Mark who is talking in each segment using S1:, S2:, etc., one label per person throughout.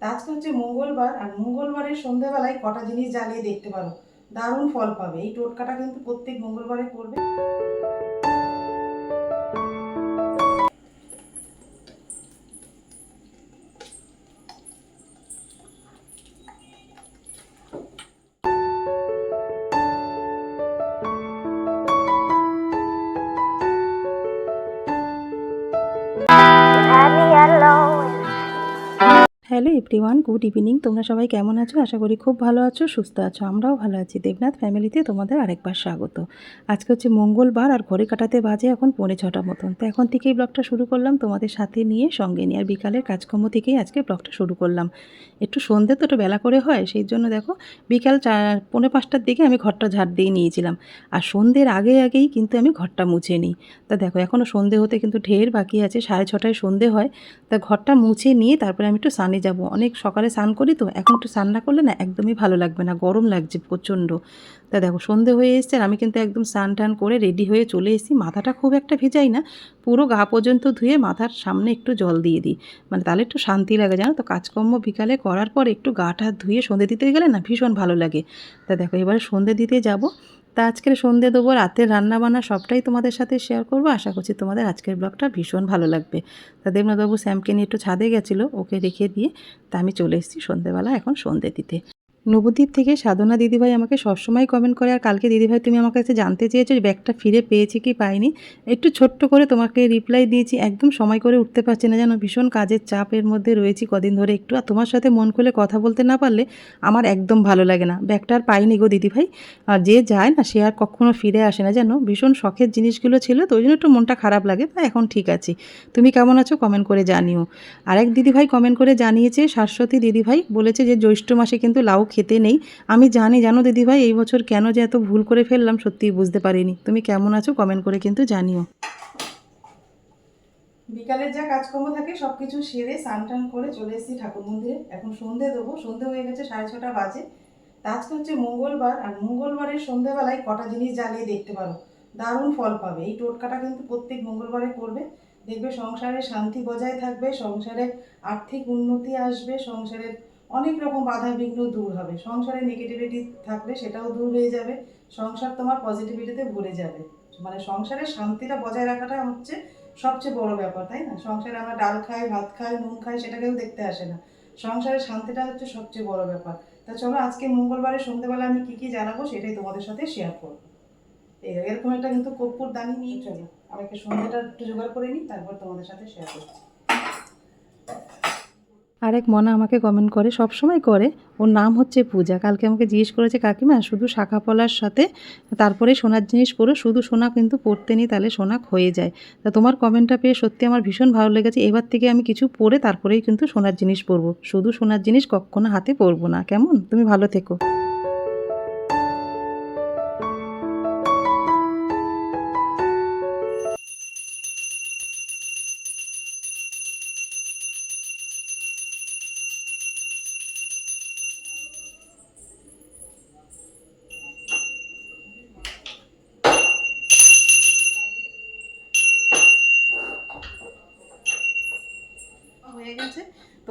S1: আজকে হচ্ছে মঙ্গলবার, আর মঙ্গলবারের সন্ধ্যাবেলায় কটা জিনিস জ্বালিয়ে দেখতে পারো। দারুণ ফল পাবে। এই টোটকাটা কিন্তু প্রত্যেক মঙ্গলবারে করবে।
S2: এভরিওয়ান গুড ইভিনিং তোমরা সবাই কেমন আছো? আশা করি খুব ভালো আছো, সুস্থ আছো, আমরাও ভালো আছি। দেবনাথ ফ্যামিলিতে তোমাদের আরেকবার স্বাগত। আজকে হচ্ছে মঙ্গলবার আর ঘরে কাটাতে বাজে এখন পৌনে ছটা মতন। তো এখন থেকেই ব্লগটা শুরু করলাম তোমাদের সাথে নিয়ে, সঙ্গে নিয়ে। আর বিকালের কাজকর্ম থেকেই আজকে ব্লগটা শুরু করলাম। একটু সন্ধে তো একটু বেলা করে হয়, সেই জন্য দেখো বিকাল চার, পৌনে পাঁচটার দিকে আমি ঘরটা ঝাড় দিয়ে নিয়েছিলাম। আর সন্ধ্যের আগে আগেই কিন্তু আমি ঘরটা মুছে নিই। তা দেখো এখনও সন্ধে হতে কিন্তু ঢের বাকি আছে, সাড়ে ছটায় সন্ধে হয়। তা ঘরটা মুছে নিয়ে তারপরে আমি একটু সানে যাব। অনেক সকালে স্নান করি তো, এখন একটু স্নান না করলে না একদমই ভালো লাগবে না, গরম লাগছে প্রচণ্ড। তা দেখো, সন্ধে হয়ে এসছে আমি কিন্তু একদম স্নান টান করে রেডি হয়ে চলে এসেছি। মাথাটা খুব একটা ভেজাই না, পুরো গা পর্যন্ত ধুয়ে মাথার সামনে একটু জল দিয়ে দিই। মানে তাহলে একটু শান্তি লাগে, জানো তো? কাজকর্ম বিকালে করার পর একটু গাটা ধুয়ে সন্ধে দিতে গেলে না ভীষণ ভালো লাগে। তা দেখো, এবারে সন্ধে দিতে যাব। তা আজকের সন্ধে দেবো, রাতের রান্নাবান্না সবটাই তোমাদের সাথে শেয়ার করব। আশা করছি তোমাদের আজকের ব্লগটা ভীষণ ভালো লাগবে। তা দেবনাথবাবু স্যামকে নিয়ে একটু ছাদে গেছিল, ওকে রেখে দিয়ে তা আমি চলে এসেছি সন্ধেবেলা এখন সন্ধে দিতে। নবদ্বীপ থেকে সাধনা দিদিভাই আমাকে সবসময় কমেন্ট করে, আর কালকে দিদিভাই তুমি আমার কাছে জানতে চেয়েছো যে ব্যাগটা ফিরে পেয়েছি কি পাইনি, একটু ছোট্ট করে তোমাকে রিপ্লাই দিয়েছি, একদম সময় করে উঠতে পারছি না যেন ভীষণ কাজের চাপের মধ্যে রয়েছি কদিন ধরে একটু, আর তোমার সাথে মন খুলে কথা বলতে না পারলে আমার একদম ভালো লাগে না, ব্যাগটা আর পাইনি গো দিদিভাই, আর যে যায় না সে আর কখনো ফিরে আসে না, যেন ভীষণ শখের জিনিসগুলো ছিল তো ওই জন্য একটু মনটা খারাপ লাগে, তা এখন ঠিক আছে। তুমি কেমন আছো কমেন্ট করে জানিও। আরেক দিদিভাই কমেন্ট করে জানিয়েছে, শাশ্বতী দিদিভাই বলেছে যে জ্যৈষ্ঠ মাসে কিন্তু লাউ খেতে নেই। আমি জানি, জানো দিদিভাই, এই বছর কেন যে এত ভুল করে ফেললাম সত্যিই বুঝতে পারিনি। তুমি কেমন আছো কমেন্ট করে কিন্তু জানিও।
S1: বিকালের যা কাজকর্ম থাকে সব কিছু সেরে স্নান টান করে চলে এসেছি ঠাকুর মন্দিরে। এখন সন্ধে দেবো, সন্ধে হয়ে গেছে সাড়ে ছটা বাজে। আজকে হচ্ছে মঙ্গলবার, আর মঙ্গলবারের সন্ধেবেলায় কটা জিনিস জ্বালিয়ে দেখতে পারো। দারুণ ফল পাবে। এই টোটকাটা কিন্তু প্রত্যেক মঙ্গলবারে করবে। দেখবে সংসারে শান্তি বজায় থাকবে, সংসারে আর্থিক উন্নতি আসবে, সংসারের অনেক রকম বাধা বিঘ্ন দূর হবে। সংসারে নেগেটিভিটি থাকলে সেটাও দূর হয়ে যাবে। সংসার তোমার পজিটিভিটিতে ভরে যাবে। মানে সংসারের শান্তিটা বজায় রাখাটা হচ্ছে সবচেয়ে বড় ব্যাপার, তাই না? সংসারে আমরা ডাল খাই, ভাত খাই, নুন খাই সেটা কেউ দেখতে আসে না। সংসারের শান্তিটা হচ্ছে সবচেয়ে বড় ব্যাপার। তা চলো, আজকে মঙ্গলবারে সন্ধ্যেবেলা আমি কি কি জানাব সেটাই তোমাদের সাথে শেয়ার করব। এরকম একটা কিন্তু কর্পূর দানি নিয়ে চলো। আমি একটা সন্ধ্যাটা একটু জোগাড় করে নিই, তারপর তোমাদের সাথে শেয়ার করছি।
S2: আরেক মনা আমাকে কমেন্ট করে সব সময় করে, ওর নাম হচ্ছে পূজা। কালকে আমাকে জিজ্ঞেস করেছে, কাকিমা, শুধু শাখা পলার সাথে তারপরে সোনার জিনিস পরো, শুধু সোনা কিন্তু পরতে নেই, তাহলে সোনা হয়ে যায়। তা তোমার কমেন্টটা পেয়ে সত্যি আমার ভীষণ ভালো লেগেছে। এবার থেকে আমি কিছু পরে তারপরেই কিন্তু সোনার জিনিস পরবো। শুধু সোনার জিনিস কখনো হাতে পরবো না। কেমন? তুমি ভালো থেকো।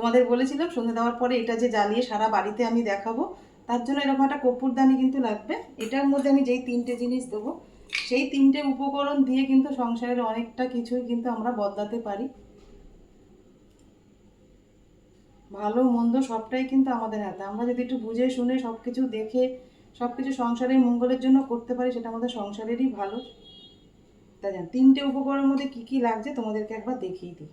S1: তোমাদের বলেছিলাম, সন্ধে দেওয়ার পরে এটা যে জ্বালিয়ে সারা বাড়িতে আমি দেখাবো, তার জন্য এরকম একটা কর্পূরদানি কিন্তু লাগবে। এটার মধ্যে আমি যেই তিনটে জিনিস দেবো, সেই তিনটে উপকরণ দিয়ে কিন্তু সংসারের অনেকটা কিছুই কিন্তু আমরা বদলাতে পারি। ভালো, মন্দ সবটাই কিন্তু আমাদের হাতে। আমরা যদি একটু বুঝে শুনে সব কিছু দেখে সব কিছু সংসারের মঙ্গলের জন্য করতে পারি, সেটা আমাদের সংসারেরই ভালো। তাই জান তিনটে উপকরণের মধ্যে কী কী লাগছে তোমাদেরকে একবার দেখিয়ে দিই।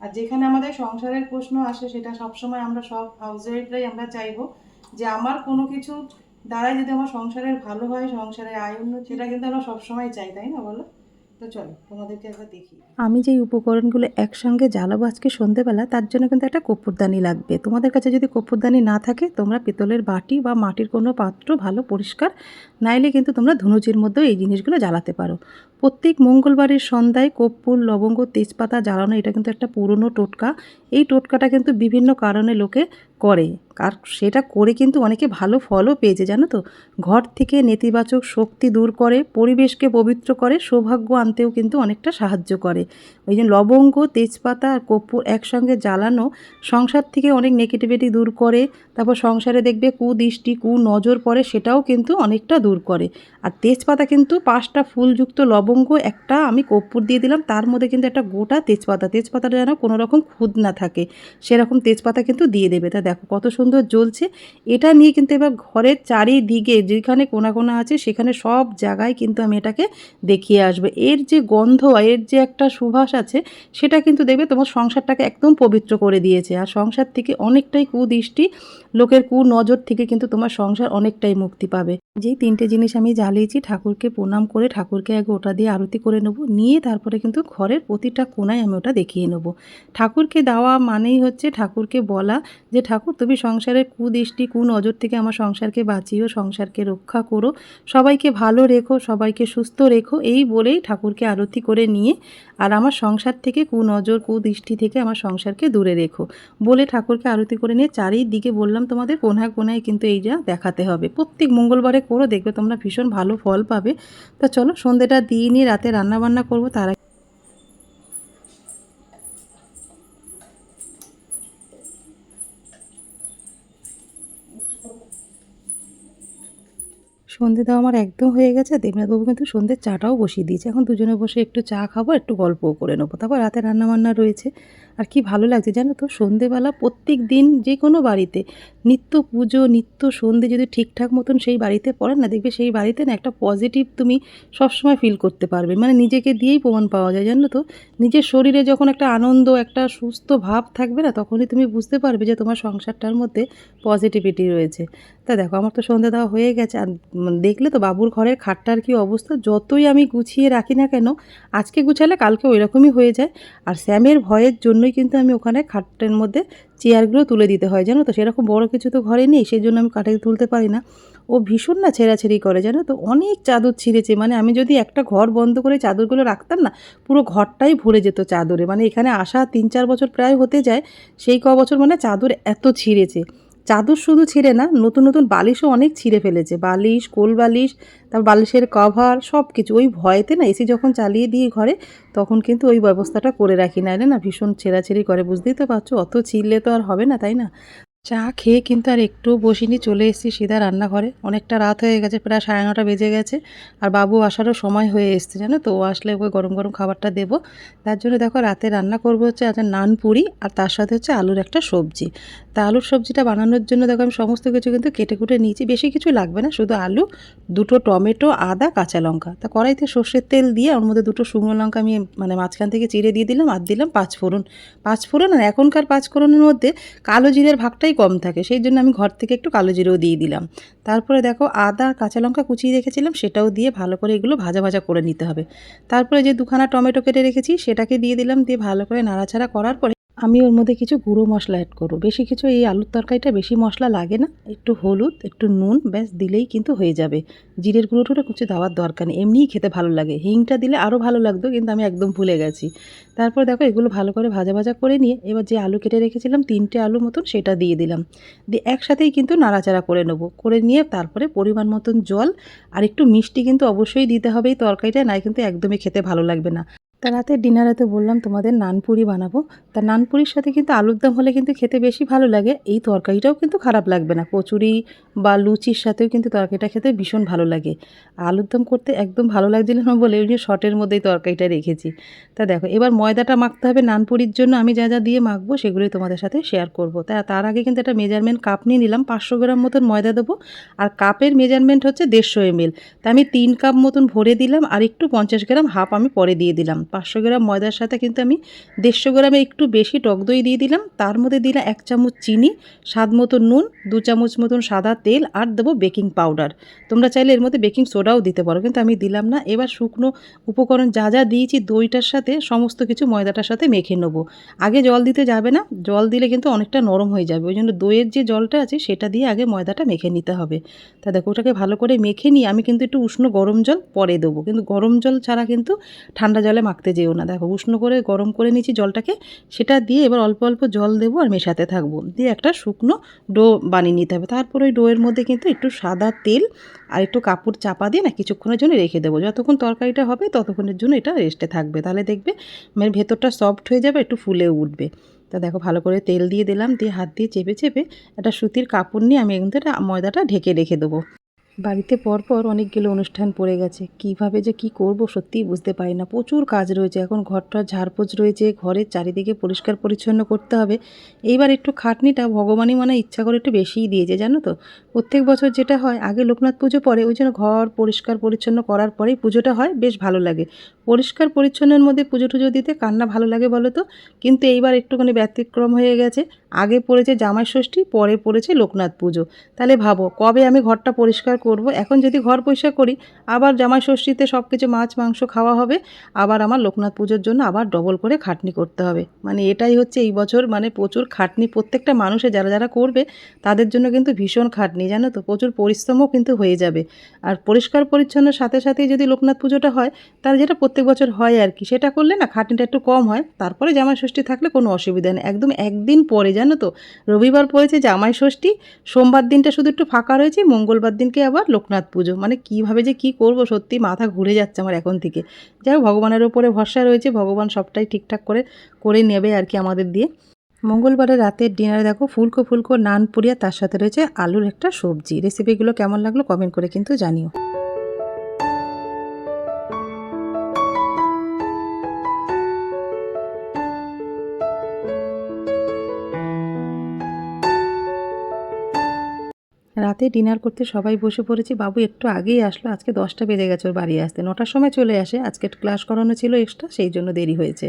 S1: আর যেখানে আমাদের সংসারের প্রশ্ন আসে, সেটা সবসময় আমরা সব হাউস ওয়াইফরাই আমরা চাইব যে আমার কোনো কিছু দ্বারাই যদি আমার সংসারের ভালো হয়, সংসারের আয় উন্নতি, সেটা কিন্তু আমরা সবসময় চাই, তাই না বলো? চলো দেখি
S2: আমি যেই উপকরণগুলো একসঙ্গে জ্বালাবো আজকে সন্ধেবেলা, তার জন্য কিন্তু একটা কর্পূরদানি লাগবে। তোমাদের কাছে যদি কর্পূরদানি না থাকে, তোমরা পিতলের বাটি বা মাটির কোনো পাত্র ভালো, পরিষ্কার, নাইলে কিন্তু তোমরা ধুনুচির মধ্যেও এই জিনিসগুলো জ্বালাতে পারো। প্রত্যেক মঙ্গলবারের সন্ধ্যায় কর্পূর লবঙ্গ, তেজপাতা জ্বালানো, এটা কিন্তু একটা পুরনো টোটকা। এই টোটকাটা কিন্তু বিভিন্ন কারণে লোকে করে। আর সেটা করে কিন্তু অনেকে ভালো ফলও পেয়েছে, জানো তো? ঘর থেকে নেতিবাচক শক্তি দূর করে, পরিবেশকে পবিত্র করে, সৌভাগ্য আনতেও কিন্তু অনেকটা সাহায্য করে। ওই যে লবঙ্গ, তেজপাতা আর কর্পূর একসঙ্গে জ্বালানো, সংসার থেকে অনেক নেগেটিভিটি দূর করে, তারপর সংসারে দেখবে কুদৃষ্টি কু নজর পড়ে, সেটাও কিন্তু অনেকটা দূর করে। আর তেজপাতা কিন্তু পাঁচটা ফুলযুক্ত লবঙ্গ, একটা আমি কর্পূর দিয়ে দিলাম, তার মধ্যে কিন্তু একটা গোটা তেজপাতা, তেজপাতাটা যেন কোনো রকম খুদ না থাকে, সেরকম তেজপাতা কিন্তু দিয়ে দেবে। তা দেখো কত সুন্দর জ্বলছে। এটা নিয়ে কিন্তু এবার ঘরের চারিদিকে যেখানে কোনা কোনা আছে, সেখানে সব জায়গায় কিন্তু আমি এটাকে দেখিয়ে আসব। এর যে গন্ধ, এর যে একটা সুভাষ আছে, সেটা কিন্তু দেখবে তোমার সংসারটাকে একদম পবিত্র করে দিয়েছে। আর সংসার থেকে অনেকটাই কুদৃষ্টি, লোকের কু নজর থেকে কিন্তু তোমার সংসার অনেকটাই মুক্তি পাবে। যেই তিনটে জিনিস আমি জ্বালিয়েছি ঠাকুরকে প্রণাম করে ঠাকুরকে আগে ওটা দিয়ে আরতি করে নেব। নিয়ে তারপরে কিন্তু ঘরের প্রতিটা কোনায় আমি ওটা দেখিয়ে নেব। ঠাকুরকে দেওয়া মানেই হচ্ছে ঠাকুরকে বলা যে, ঠাকুর, তুমি সংসারের কুদৃষ্টি কু নজর থেকে আমার সংসারকে বাঁচিও, সংসারকে রক্ষা করো। সবাইকে ভালো রেখো, সবাইকে সুস্থ রেখো। এই বলেই ঠাকুরকে আরতি করে নিয়ে আর আমার সংসার থেকে কুনজর, কুদৃষ্টি থেকে আমার সংসারকে দূরে রেখো। বলে ঠাকুরকে আরতি করে নিয়ে চারিদিকে বললাম, তোমাদের কোনায় কোনায় কিন্তু এই যা দেখাতে হবে। প্রত্যেক মঙ্গলবারে করো দেখবে তোমরা ভীষণ ভালো ফল পাবে। তা চলো সন্ধেটা দিয়ে নিয়ে রাতে রান্নাবান্না করব, তার সন্ধে দেওয়া আমার একদম হয়ে গেছে। দেবনাথবাবু কিন্তু সন্ধ্যের চাটাও বসিয়ে দিয়েছে। এখন দুজনে বসে একটু চা খাব, একটু গল্পও করে নেব। তারপর রাতে রান্নাবান্না রয়েছে। আর কি ভালো লাগছে জানো তো? সন্ধেবেলা প্রত্যেক দিন যে কোনো বাড়িতে, নিত্য পুজো, নিত্য সন্ধে যদি ঠিকঠাক মতন সেই বাড়িতে পড়েন না, দেখবে সেই বাড়িতে না একটা পজিটিভ তুমি সবসময় ফিল করতে পারবে। মানে নিজেকে দিয়েই প্রমাণ পাওয়া যায়, জানো তো? নিজের শরীরে যখন একটা আনন্দ, একটা সুস্থ ভাব থাকবে না, তখনই তুমি বুঝতে পারবে যে তোমার সংসারটার মধ্যে পজিটিভিটি রয়েছে। তা দেখো, আমার তো সন্ধে দেওয়া হয়ে গেছে। আর দেখলে তো বাবুর ঘরের খাটটার কি অবস্থা? যতই আমি গুছিয়ে রাখি না কেন, আজকে গুছালে কালকে ওই রকমই হয়ে যায়। আর স্যামের ভয়ের জন্যই কিন্তু আমি ওখানে খাটের মধ্যে চেয়ারগুলো তুলে দিতে হয়, জানো তো? সেরকম বড় কিছু তো ঘরে নেই সেই জন্য আমি কাঠে তুলতে পারি না। ও ভীষণ না ছেঁড়াছেড়ি করে, জানো তো? অনেক চাদর ছিঁড়েছে মানে আমি যদি একটা ঘর বন্ধ করে চাদরগুলো রাখতাম না, পুরো ঘরটাই ভরে যেত চাদরে। মানে এখানে আসা তিন চার বছর প্রায় হতে যায়, সেই ক বছর মানে চাদর এত ছিঁড়েছে। চাদর শুধু ছিঁড়ে না, নতুন নতুন বালিশও অনেক ছিঁড়ে ফেলেছে। বালিশ, কোল বালিশ, তারপর বালিশের কভার সব কিছু ওই ভয়েতে না এসি যখন চালিয়ে দিয়ে ঘরে, তখন কিন্তু ওই ব্যবস্থাটা করে রাখি। না না ভীষণ ছেঁড়াছেড়ি করে, বুঝতেই তো পারছ? অত ছিঁড়লে তো আর হবে না, তাই না? চা খেয়ে কিন্তু আর একটু বসিনি, চলে এসেছি সিধা রান্নাঘরে। অনেকটা রাত হয়ে গেছে, প্রায় সাড়ে নটা বেজে গেছে। আর বাবু আসারও সময় হয়ে এসছে, জানো তো? ও আসলে ওকে গরম গরম খাবারটা দেবো। তার জন্য দেখো রাতে রান্না করব হচ্ছে আজ নান পুরি আর তার সাথে হচ্ছে আলুর একটা সবজি। তা আলুর সবজিটা বানানোর জন্য দেখো আমি সমস্ত কিছু কিন্তু কেটে কুটে নিয়েছি, বেশি কিছু লাগবে না, শুধু আলু, দুটো টমেটো, আদা, কাঁচা লঙ্কা। তা কড়াইতে সর্ষের তেল দিয়ে ওর মধ্যে দুটো শুকনো লঙ্কা আমি মানে মাঝখান থেকে চিড়ে দিয়ে দিলাম আর দিলাম পাঁচ ফোড়ন পাঁচ ফোড়ন আর এখনকার পাঁচ ফোড়নের মধ্যে কালো জিরের ভাগটাই কম থাকে, সেই জন্য আমি ঘর থেকে একটু কালো জিরেও দিয়ে দিলাম। তারপরে দেখো আদা, কাঁচা লঙ্কা কুচিয়ে রেখেছিলাম, সেটাও দিয়ে ভালো করে এগুলো ভাজা ভাজা করে নিতে হবে। তারপরে যে দুখানা টমেটো কেটে রেখেছি, সেটাকে দিয়ে দিলাম, দিয়ে ভালো করে নাড়াচাড়া করার পরে আমি ওর মধ্যে কিছু গুঁড়ো মশলা অ্যাড করব। বেশি কিছু এই আলুর তরকারিটা বেশি মশলা লাগে না। একটু হলুদ, একটু নুন, ব্যাস দিলেই কিন্তু হয়ে যাবে। জিরের গুঁড়ো টুড়ো কিছু দেওয়ার দরকার নেই। এমনিই খেতে ভালো লাগে। হিংটা দিলে আরও ভালো লাগতো, কিন্তু আমি একদম ভুলে গেছি। তারপর দেখো এগুলো ভালো করে ভাজা ভাজা করে নিয়ে এবার যে আলু কেটে রেখেছিলাম, তিনটে আলু মতন সেটা দিয়ে দিলাম। দিয়ে একসাথেই কিন্তু নাড়াচাড়া করে নেব। করে নিয়ে তারপরে পরিমাণ মতন জল আর একটু মিষ্টি কিন্তু অবশ্যই দিতে হবে এই তরকারিটা নাই কিন্তু একদমই খেতে ভালো লাগবে না। তা রাতে ডিনারে তো বললাম তোমাদের নানপুরি বানাবো। তা নানপুরির সাথে কিন্তু আলুর দম হলে কিন্তু খেতে বেশি ভালো লাগে। এই তরকারিটাও কিন্তু খারাপ লাগবে না। কচুরি বা লুচির সাথেও কিন্তু তরকারিটা খেতে ভীষণ ভালো লাগে। আলুর দম করতে একদম ভালো লাগছিল না বলে ওই শর্টের মধ্যেই তরকারিটা রেখেছি। তা দেখো, এবার ময়দাটা মাখতে হবে নানপুরির জন্য। আমি যা যা দিয়ে মাখবো সেগুলোই তোমাদের সাথে শেয়ার করব। তা তার আগে কিন্তু একটা মেজারমেন্ট কাপ নিয়ে নিলাম। পাঁচশো গ্রাম মতন ময়দা দেবো। আর কাপের মেজারমেন্ট হচ্ছে দেড়শো এমএল তা আমি তিন কাপ মতন ভরে দিলাম। আর একটু পঞ্চাশ গ্রাম হাফ আমি পরে দিয়ে দিলাম। পাঁচশো গ্রাম ময়দার সাথে কিন্তু আমি দেড়শো গ্রামে একটু বেশি টক দই দিয়ে দিলাম। তার মধ্যে দিলাম এক চামচ চিনি, স্বাদ মতো নুন, দু চামচ মতন সাদা তেল আর দেবো বেকিং পাউডার। তোমরা চাইলে এর মধ্যে বেকিং সোডাও দিতে পারো, কিন্তু আমি দিলাম না। এবার শুকনো উপকরণ যা যা দিয়েছি দইটার সাথে সমস্ত কিছু ময়দাটার সাথে মেখে নেব। আগে জল দিতে যাবে না, জল দিলে কিন্তু অনেকটা নরম হয়ে যাবে। ওই জন্য দইয়ের যে জলটা আছে সেটা দিয়ে আগে ময়দাটা মেখে নিতে হবে। তা দেখো, ওটাকে ভালো করে মেখে নিয়ে আমি কিন্তু একটু উষ্ণ গরম জল পরে দেবো। কিন্তু গরম জল ছাড়া কিন্তু ঠান্ডা জলে মাখা মাখতে যেও না। দেখো, উষ্ণ করে, গরম করে নিয়েছি জলটাকে। সেটা দিয়ে এবার অল্প অল্প জল দেবো আর মেশাতে থাকব। দিয়ে একটা শুকনো ডো বানিয়ে নিতে হবে। তারপর ওই ডোয়ের মধ্যে কিন্তু একটু সাদা তেল আর একটু কাপড় চাপা দিয়ে না কিছুক্ষণের জন্য রেখে দেবো। যতক্ষণ তরকারিটা হবে, ততক্ষণের জন্য এটা রেস্টে থাকবে। তাহলে দেখবে মানে ভেতরটা সফট হয়ে যাবে, একটু ফুলে উঠবে। তা দেখো, ভালো করে তেল দিয়ে দিলাম। দিয়ে হাত দিয়ে চেপে চেপে একটা সুতির কাপড় নিয়ে আমি কিন্তু ময়দাটা ঢেকে রেখে দেবো। বাড়িতে পরপর অনেকগুলো অনুষ্ঠান পড়ে গেছে। কীভাবে যে কি করব সত্যিই বুঝতে পারি না। প্রচুর কাজ রয়েছে। এখন ঘরটা ঝাড়পোছ রয়েছে। ঘরের চারিদিকে পরিষ্কার পরিচ্ছন্ন করতে হবে। এইবার একটু খাটনিটা ভগবানই মানে ইচ্ছা করে একটু বেশিই দিয়েছে, জানো তো? প্রত্যেক বছর যেটা হয়, আগে লোকনাথ পুজো পরে ওই জন্য ঘর পরিষ্কার পরিচ্ছন্ন করার পরেই পুজোটা হয়, বেশ ভালো লাগে। পরিষ্কার পরিচ্ছন্নের মধ্যে পুজো টুজো দিতে কান্না ভালো লাগে বলো তো? কিন্তু এইবার একটুখানি ব্যতিক্রম হয়ে গেছে। আগে পড়েছে জামাই ষষ্ঠী পরে পড়েছে লোকনাথ পুজো। তাহলে ভাবো, কবে আমি ঘরটা পরিষ্কার করব। এখন যদি ঘর পরিষ্কার করি, আবার জামাই ষষ্ঠীতে সব কিছু মাছ, মাংস খাওয়া হবে, আবার আমার লোকনাথ পুজোর জন্য আবার ডবল করে খাটনি করতে হবে। মানে এটাই হচ্ছে এই বছর মানে প্রচুর খাটনি প্রত্যেকটা মানুষে যারা যারা করবে, তাদের জন্য কিন্তু ভীষণ খাটনি, জানো তো? প্রচুর পরিশ্রমও কিন্তু হয়ে যাবে। আর পরিষ্কার পরিচ্ছন্নের সাথে সাথে যদি লোকনাথ পুজোটা হয়, তাহলে যেটা প্রত্যেক বছর হয় আর কি, সেটা করলে না খাটনিটা একটু কম হয়, তারপরে জামাই ষষ্ঠী থাকলে কোনো অসুবিধা নেই। একদম একদিন পরে, জানো তো? রবিবার পড়েছে জামাই ষষ্ঠী, সোমবার দিনটা শুধু একটু ফাঁকা রয়েছে, মঙ্গলবার দিনকে আবার লোকনাথ পুজো। মানে কীভাবে যে কি করব সত্যি মাথা ঘুরে যাচ্ছে আমার এখন থেকে। যাই হোক, ভগবানের ওপরে ভরসা রয়েছে, ভগবান সবটাই ঠিকঠাক করে করে নেবে আর কি আমাদের দিয়ে। মঙ্গলবারের রাতের ডিনারে দেখো, ফুলকো ফুলকো নান পুরিয়া, তার সাথে রয়েছে আলুর একটা সবজি। রেসিপিগুলো কেমন লাগল কমেন্ট করে কিন্তু জানিও। রাতে ডিনার করতে সবাই বসে পড়েছি। বাবু একটু আগেই আসলো। আজকে দশটা বেজে গেছে ওর বাড়ি আসতে। নটার সময় চলে আসে। আজকে ক্লাস করানো ছিল এক্সট্রা, সেই জন্য দেরি হয়েছে।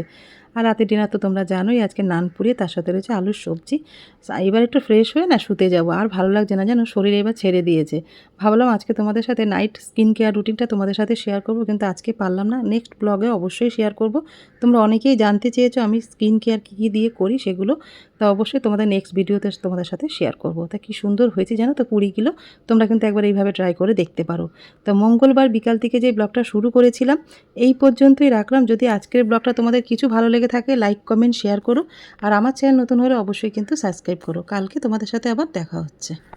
S2: আর রাতে ডিনার তো তোমরা জানোই, আজকে নান পুড়িয়ে তার সাথে রয়েছে আলুর সবজি। এবার একটু ফ্রেশ হয়ে না শুতে যাব। আর ভালো লাগছে না যেন শরীর এবার ছেড়ে দিয়েছে। ভাবলাম আজকে তোমাদের সাথে নাইট স্কিন কেয়ার রুটিনটা তোমাদের সাথে শেয়ার করব, কিন্তু আজকে পারলাম না। নেক্সট ব্লগে অবশ্যই শেয়ার করব। তোমরা অনেকেই জানতে চেয়েছো আমি স্কিন কেয়ার কী কী দিয়ে করি সেগুলো। তা অবশ্যই তোমাদের নেক্সট ভিডিওতে তোমাদের সাথে শেয়ার করব। তা কি সুন্দর হয়েছে জানো তো কুড়ি কিলো। তোমরা কিন্তু একবার এইভাবে ট্রাই করে দেখতে পারো। তো মঙ্গলবার বিকাল থেকে যে ব্লগটা শুরু করেছিলাম, এই পর্যন্তই রাখলাম। যদি আজকের ব্লগটা তোমাদের কিছু ভালো লেগে থাকে লাইক কমেন্ট শেয়ার করো। আর আমার চ্যানেল নতুন হলে অবশ্যই কিন্তু সাবস্ক্রাইব করো। কালকে তোমাদের সাথে আবার দেখা হচ্ছে।